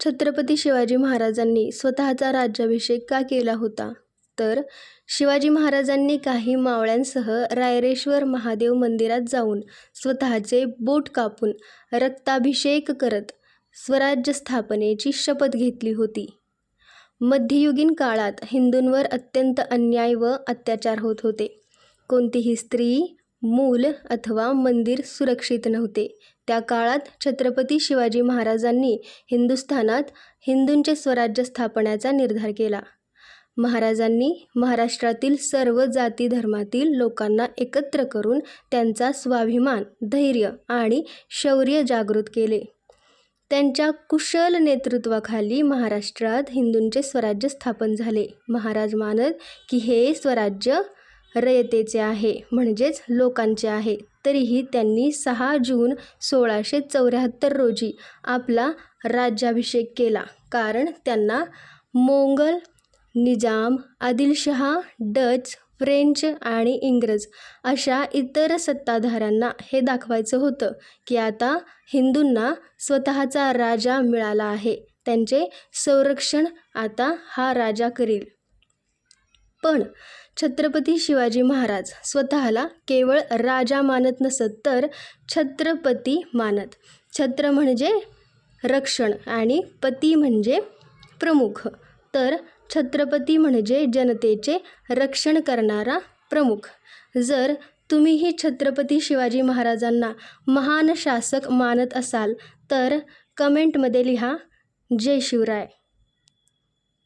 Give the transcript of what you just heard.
छत्रपती शिवाजी महाराजांनी स्वतःचा राज्याभिषेक का केला होता? तर शिवाजी महाराजांनी काही मावळ्यांसह रायरेश्वर महादेव मंदिरात जाऊन स्वतःचे बोट कापून रक्ताभिषेक करत स्वराज्य स्थापनेची शपथ घेतली होती. मध्ययुगीन काळात हिंदूंवर अत्यंत अन्याय व अत्याचार होत होते. कोणतीही स्त्री मूल अथवा मंदिर सुरक्षित नव्हते. त्या काळात छत्रपती शिवाजी महाराजांनी हिंदुस्थानात हिंदूंचे स्वराज्य स्थापण्याचा निर्धार केला. महाराजांनी महाराष्ट्रातील सर्व जाती धर्मातील लोकांना एकत्र करून त्यांचा स्वाभिमान धैर्य आणि शौर्य जागृत केले. त्यांच्या कुशल नेतृत्वाखाली महाराष्ट्रात हिंदूंचे स्वराज्य स्थापन झाले. महाराज मानत की हे स्वराज्य रयतेचे आहे म्हणजेच लोकांचे आहे. तरीही त्यांनी सहा जून सोळाशे चौऱ्याहत्तर रोजी आपला राज्याभिषेक केला. कारण त्यांना मोंगल निजाम आदिलशहा डच फ्रेंच आणि इंग्रज अशा इतर सत्ताधाऱ्यांना हे दाखवायचं होतं की आता हिंदूंना स्वतःचा राजा मिळाला आहे. त्यांचे संरक्षण आता हा राजा करील. पण छत्रपती शिवाजी महाराज स्वतःला केवळ राजा मानत नसत तर छत्रपती मानत. छत्र म्हणजे रक्षण आणि पती म्हणजे प्रमुख. तर छत्रपती म्हणजे जनतेचे रक्षण करणारा प्रमुख. जर तुम्हीही छत्रपती शिवाजी महाराजांना महान शासक मानत असाल तर कमेंटमध्ये लिहा जय शिवराय.